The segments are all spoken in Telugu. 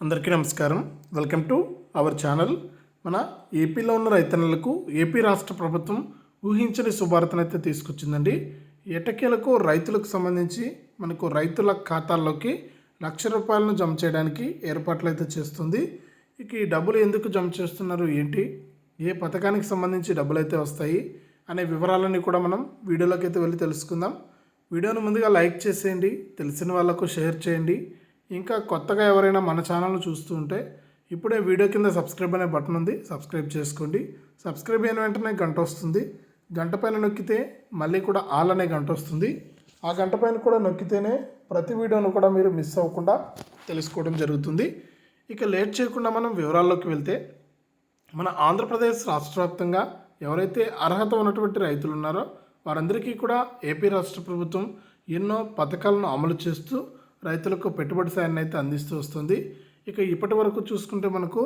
అందరికీ నమస్కారం. Welcome to our channel. మన ఏపీలో ఉన్న రైతన్నలకు ఏపీ రాష్ట్ర ప్రభుత్వం ఊహించని శుభార్తనైతే తీసుకొచ్చిందండి. ఎటకేలకు రైతులకు సంబంధించి మనకు రైతుల ఖాతాల్లోకి లక్ష రూపాయలను జమ చేయడానికి ఏర్పాట్లు అయితే చేస్తుంది. ఇక ఈ డబ్బులు ఎందుకు జమ చేస్తున్నారు? ఏంటి? ఏ పథకానికి సంబంధించి డబ్బులు అయితే వస్తాయి? అనే వివరాలన్నీ కూడా మనం వీడియోలోకి అయితే వెళ్ళి తెలుసుకుందాం. వీడియోను ముందుగా లైక్ చేసేయండి. తెలిసిన వాళ్ళకు షేర్ చేయండి. ఇంకా కొత్తగా ఎవరైనా మన ఛానల్ను చూస్తూ ఉంటే ఇప్పుడే వీడియో కింద సబ్స్క్రైబ్ అనే బటన్ ఉంది సబ్స్క్రైబ్ చేసుకోండి. సబ్స్క్రైబ్ అయిన వెంటనే గంట వస్తుంది. గంట పైన నొక్కితే మళ్ళీ కూడా ఆల్ అనే గంట వస్తుంది. ఆ గంట పైన కూడా నొక్కితేనే ప్రతి వీడియోను కూడా మీరు మిస్ అవ్వకుండా తెలుసుకోవడం జరుగుతుంది. ఇక లేట్ చేయకుండా మనం వివరాల్లోకి వెళ్తే మన ఆంధ్రప్రదేశ్ రాష్ట్ర వ్యాప్తంగా ఎవరైతే అర్హత ఉన్నటువంటి రైతులు ఉన్నారో వారందరికీ కూడా ఏపీ రాష్ట్ర ప్రభుత్వం ఎన్నో పథకాలను అమలు చేస్తూ రైతులకు పెట్టుబడి సాయాన్ని అయితే అందిస్తూ వస్తుంది. ఇక ఇప్పటి వరకు చూసుకుంటే మనకు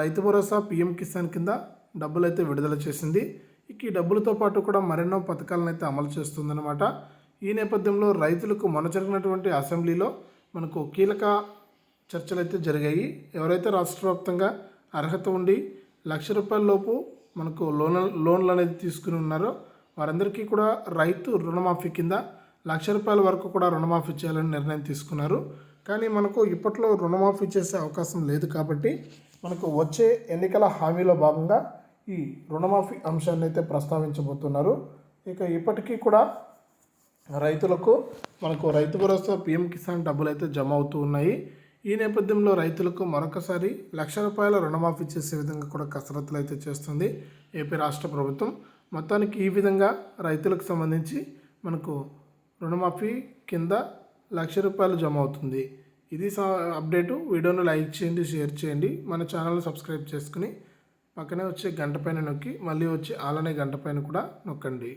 రైతు భరోసా పిఎం కిసాన్ కింద డబ్బులు అయితే విడుదల చేసింది. ఇక ఈ డబ్బులతో పాటు కూడా మరెన్నో పథకాలను అయితే అమలు చేస్తుందన్నమాట. ఈ నేపథ్యంలో రైతులకు మొన్న జరిగినటువంటి అసెంబ్లీలో మనకు కీలక చర్చలు అయితే జరిగాయి. ఎవరైతే రాష్ట్ర వ్యాప్తంగా అర్హత ఉండి లక్ష రూపాయల లోపు మనకు లోన్ లోన్లు అనేది తీసుకుని ఉన్నారో వారందరికీ కూడా రైతు రుణమాఫీ కింద లక్ష రూపాయల వరకు కూడా రుణమాఫీ చేయాలని నిర్ణయం తీసుకున్నారు. కానీ మనకు ఇప్పట్లో రుణమాఫీ చేసే అవకాశం లేదు కాబట్టి మనకు వచ్చే ఎన్నికల హామీలో భాగంగా ఈ రుణమాఫీ అంశాన్ని అయితే ప్రస్తావించబోతున్నారు. ఇక ఇప్పటికీ కూడా రైతులకు మనకు రైతు భరోసా పిఎం కిసాన్ డబ్బులు అయితే జమ అవుతూ ఉన్నాయి. ఈ నేపథ్యంలో రైతులకు మరొకసారి లక్ష రూపాయల రుణమాఫీ చేసే విధంగా కూడా కసరత్తులు అయితే చేస్తుంది ఏపీ రాష్ట్ర ప్రభుత్వం. మొత్తానికి ఈ విధంగా రైతులకు సంబంధించి మనకు రుణమాఫీ కింద లక్ష రూపాయలు జమ అవుతుంది. ఇది అప్డేటు. వీడియోను లైక్ చేయండి షేర్ చేయండి. మన ఛానల్ సబ్స్క్రైబ్ చేసుకుని పక్కనే వచ్చే గంట పైన నొక్కి మళ్ళీ వచ్చే ఆలనే గంట పైన కూడా నొక్కండి.